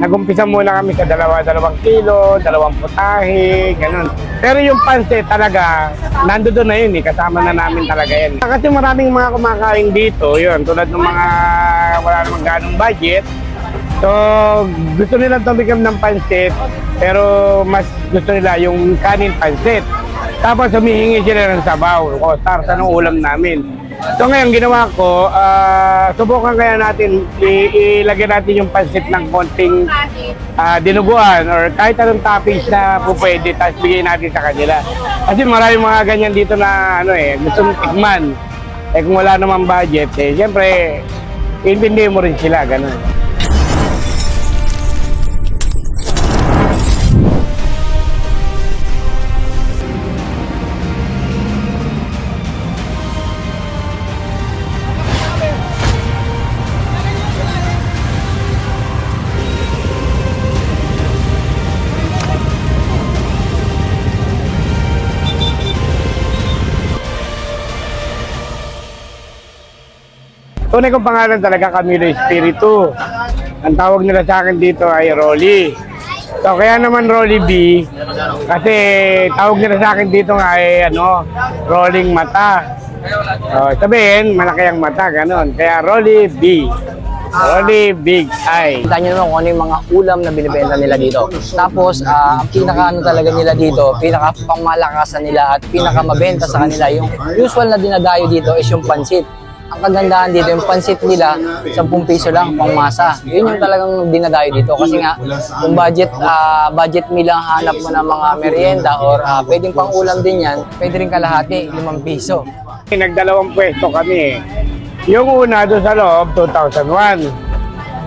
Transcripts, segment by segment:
Nagumpisa muna kami sa dalawa, dalawang kilo, dalawang putahe, ganun. Pero yung pansit talaga, nando doon na yun eh, kasama na namin talaga yan. Kasi maraming mga kumakain dito, yun, tulad ng mga wala namang ganong budget. So, gusto nila tumigam ng pansit, pero mas gusto nila yung kanin pansit. Tapos humihingi sila ng sabaw, o tarta ng ulam namin. So ngayon ginawa ko, ah, subukan kaya natin ilagay natin yung pansit ng konting ah, dinuguan or kahit anong toppings na po pwede, tapos bigay natin sa kanila. Kasi maraming mga ganyan dito na ano eh, gusto mong tikman. Eh kung wala namang budget, eh siyempre, intindihin mo rin sila, ganun. Tunay kong pangalan talaga Camilo Espiritu. Ang tawag nila sa akin dito ay Rolly. So kaya naman Rolly B, kasi tawag nila sa akin dito nga ay ano, rolling mata. So, sabihin, malaki ang mata, ganun. Kaya Rolly B. Rolly Big Eye. Kita nyo naman kung ano yung mga ulam na binibenta nila dito. Tapos, ah, ang pinaka ano talaga nila dito, pinaka pangmalakasan nila at pinaka mabenta sa kanila, yung usual na dinadayo dito is yung pansit. Ang kagandahan dito, yung pansit nila, 10 piso lang, pang masa. Yun yung talagang dinadayo dito. Kasi nga, kung budget, ah, budget meal ang hanap mo ng mga merienda or ah, pwedeng pang ulam din yan, pwede rin kalahati, 5 piso. Nagdalawang pwesto kami. Yung una doon sa loob, 2001.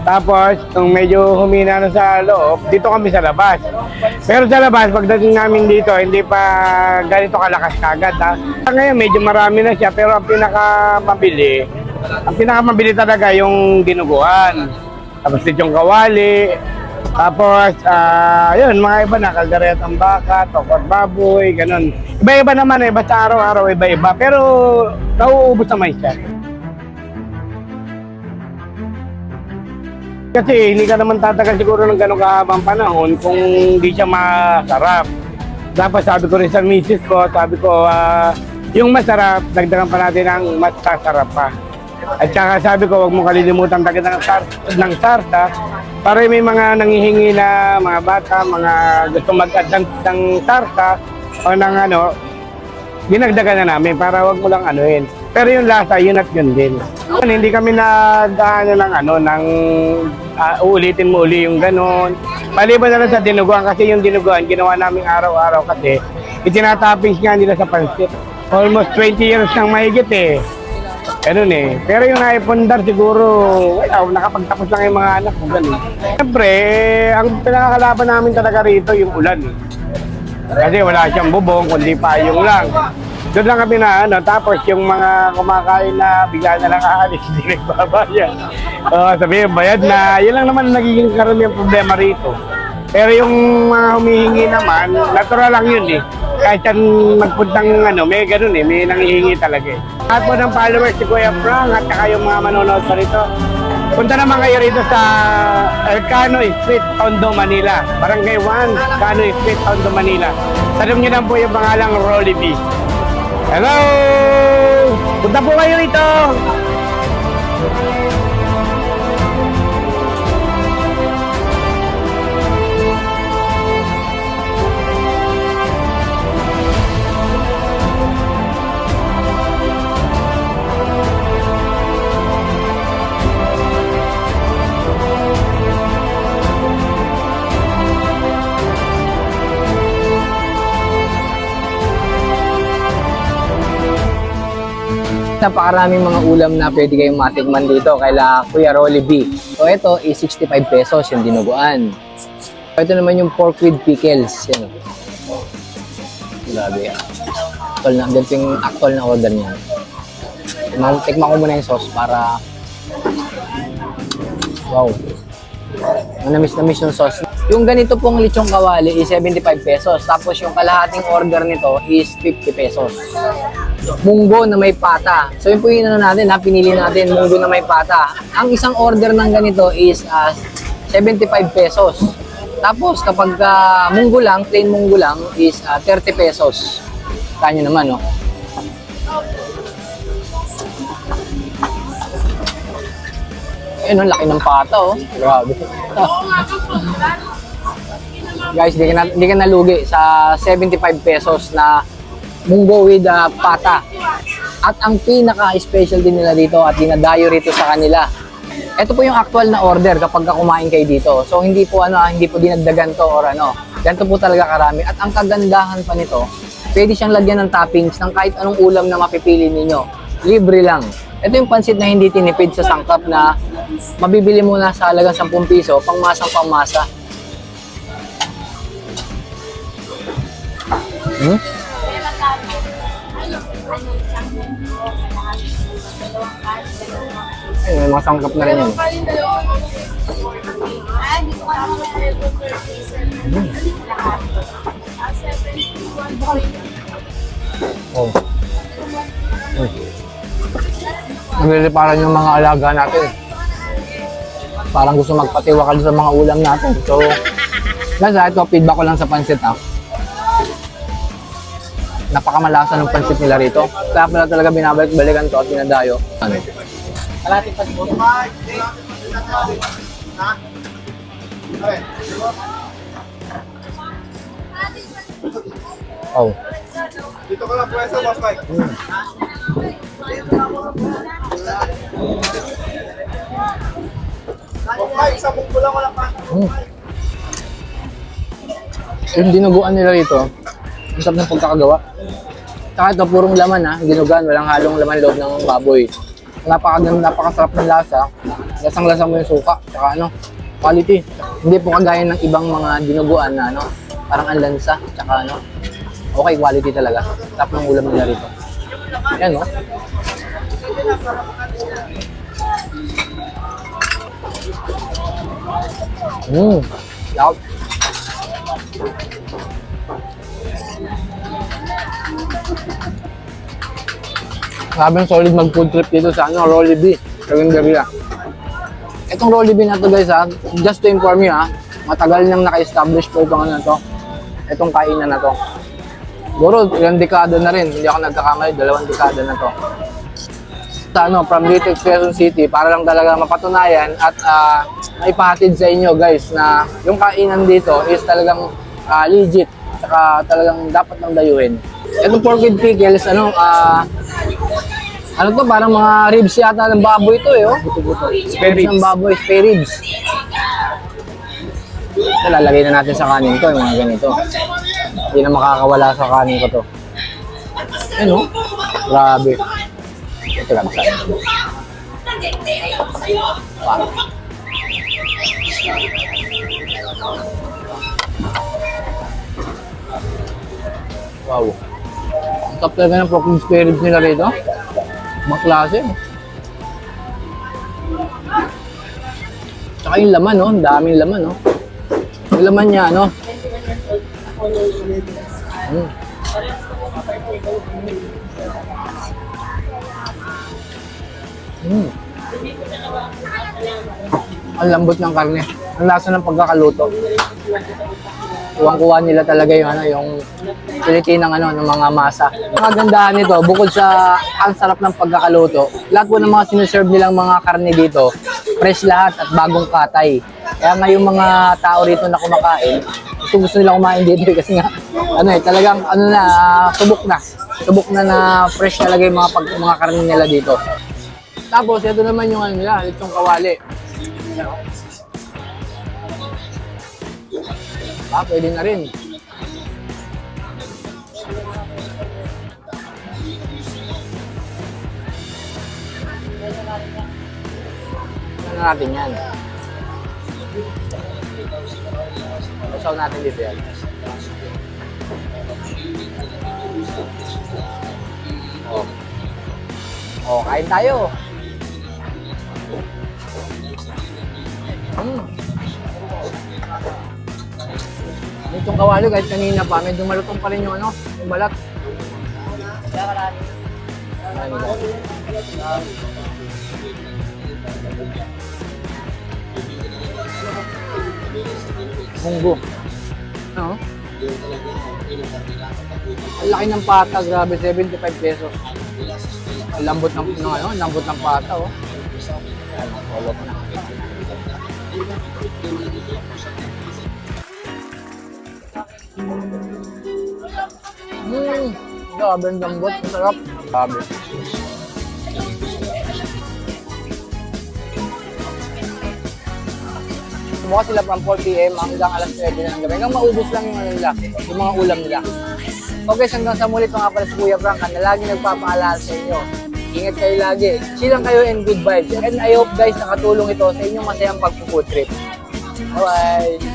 Tapos, nung medyo humina na sa loob, dito kami sa labas. Pero sa labas, pagdating namin dito, hindi pa ganito kalakas kagad. Ha? Ngayon, medyo marami na siya, pero ang pinakamabili, ang pinakamabili talaga yung dinuguan. Tapos yung kawali. Tapos, ah, yun, mga iba na, kagaret ang baka, tokot baboy, ganun. Iba-iba naman eh, basta araw-araw iba-iba. Pero, nauubos naman siya. Kasi hindi ka naman tatagal siguro ng ganong kahabang panahon kung hindi siya masarap. Dapat sabi ko rin sa misis ko, sabi ko, ah, yung masarap, dagdagan pa natin ang mas sasarap pa. At saka sabi ko, huwag mo kalilimutan dagdagan ng, tar- ng tarta para may mga nangihingi na mga bata, mga gusto mag-add ng, ng tarta o ng ano, dinagdagan na namin para wag mo lang anuhin. Pero yung lasa, yun at yun din. Hindi kami nag-ano ng ano, ng ah, uulitin mo uli yung ganon. Maliban na lang sa dinuguan kasi yung dinuguan, ginawa namin araw-araw kasi itinatoppings nga nila sa pansit. Almost 20 years nang mahigit eh. Ganun eh. Pero yung naipundar siguro, wala, nakapagtapos lang yung mga anak ko, ganun. Siyempre, ang pinakakalaban namin talaga rito yung ulan. Kasi wala siyang bubong, kundi payong lang. Doon lang kami na ano, tapos yung mga kumakain na bigla na lang aalis, hindi nagbabayad. Uh, sabi bayad na, yun lang naman nagiging karamihan problema rito. Pero yung mga humihingi naman, natural lang yun eh. Kahit yan magpuntang ano, may ganun eh, may nangihingi talaga eh. At po ng followers si Kuya Frank at saka yung mga manonood pa rito. Punta naman kayo rito sa Elcano Street, Tondo, Manila. Barangay 1, Elcano Street, Tondo, Manila. Tanong nyo lang po yung pangalang Rolly B. Hello! Punta po kayo rito! Napakaraming mga ulam na pwede kayong matikman dito kaila Kuya Rolly B. So ito is 65 pesos yung dinuguan. Ito naman yung pork with pickles. Yan. Grabe. Actual na, ganito yung actual na order niya. Tikman, tikman ko muna yung sauce para Wow. Ang namis-namis yung sauce. Yung ganito pong lechong kawali is 75 pesos. Tapos yung kalahating order nito is 50 pesos. Munggo na may pata. So yun po yung ano natin, ha, pinili natin, munggo na may pata. Ang isang order ng ganito is uh, 75 pesos. Tapos kapag ah, munggo lang, plain munggo lang is ah, 30 pesos. Kanya naman, no? Ayun, ang laki ng pata, oh. Grabe. Guys, di ka, na, di ka nalugi sa 75 pesos na munggo with ah, pata. At ang pinaka-special din nila dito at dinadayo rito sa kanila. Ito po yung actual na order kapag ka kumain kayo dito. So hindi po ano, ah, hindi po dinagdagan to or ano. Ganito po talaga karami. At ang kagandahan pa nito, pwede siyang lagyan ng toppings ng kahit anong ulam na mapipili ninyo. Libre lang. Ito yung pansit na hindi tinipid sa sangkap na mabibili mo na sa halagang 10 piso, pangmasang pangmasa. Hmm? Ayun, may mga sangkap na rin yun. Oh. Uy. Nagliliparan yung mga alaga natin. Parang gusto magpatiwakal sa mga ulam natin. So, ah, ito feedback ko lang sa pansit ah. Napakamalasa ng pansit nila rito. Kaya pala talaga binabalik-balikan to at dinadayo. Ano? Kalati pa po. Oh. Dito ka lang pwesto, Boss Mike. Boss Mike, sabog ko lang wala pa. Mm. Yung dinuguan nila rito, ang sarap ng pagkakagawa. Saka ito, purong laman ha, dinugan, walang halong laman loob ng baboy. Napakaganda, napakasarap ng lasa. Lasang-lasa mo yung suka, saka ano, quality. Hindi po kagaya ng ibang mga dinuguan na ano, parang ang lansa, saka ano, okay, quality talaga. Sarap ng ulam nila rito. Yan no. Mmm, loud. Grabe solid mag food trip dito sa ano, Rolly Karinderia. Itong Rolly na to guys ha, just to inform you ha, matagal nang naka-establish po itong ano na to, itong kainan na to. Siguro ilang dekada na rin, hindi ako nagkakamali, dalawang dekada na to. Sa ano, from Litex, Quezon City, para lang talaga mapatunayan at ah, maipahatid sa inyo guys na yung kainan dito is talagang ah, legit, saka talagang dapat nang dayuhin. Itong pork with pickles, ano, ah, ano to, parang mga ribs yata ng baboy to eh, oh. Spare Ribs ng baboy, spare ribs. Ito, lalagay na natin sa kanin to, yung mga ganito. Hindi na makakawala sa kanin ko to. Ano? Grabe. Ito lang sa Wow. Wow. Top talaga ng spare ribs nila rito. Maklase. Tsaka yung laman, no? Ang daming laman, no? Yung laman niya, no? Mm. Mm. Ang lambot ng karne. Ang lasa ng pagkakaluto. Kuwang-kuha nila talaga yung ano, yung Pilitinang ano, ng mga masa. Ang kagandahan nito, bukod sa ang sarap ng pagkakaluto, lahat po ng mga sinuserve nilang mga karne dito, fresh lahat at bagong katay. Kaya nga yung mga tao rito na kumakain, gusto gusto nila kumain dito eh, kasi nga ano eh, talagang ano na, ah, subok na. Subok na na fresh talaga yung mga, pag, mga karne nila dito. Tapos, ito naman yung ano nila, itong kawali. Ah, pwede na rin. Ano natin yan? Usaw natin dito yan. Oh. Oh, kain tayo. Mm. Itong kawali kahit kanina pa, medyo malutong pa rin yung ano, yung balat. Munggo. Ano? Ang laki ng pata, grabe, 75 pesos. Ang lambot ng, ng ano, ang lambot ng pata, oh. Ano, kolot na. Mmm, grabe ang lambot, masarap. Grabe. Bukas sila from 4pm hanggang alas 9 na ng gabi. Hanggang maubos lang yung ano nila, yung mga ulam nila. Okay, hanggang sa muli ito nga pala si Kuya Frank na lagi nagpapaalala sa inyo. Ingat kayo lagi. Chill lang kayo and good vibes. And I hope guys nakatulong ito sa inyong masayang pagpo-food trip. Bye-bye!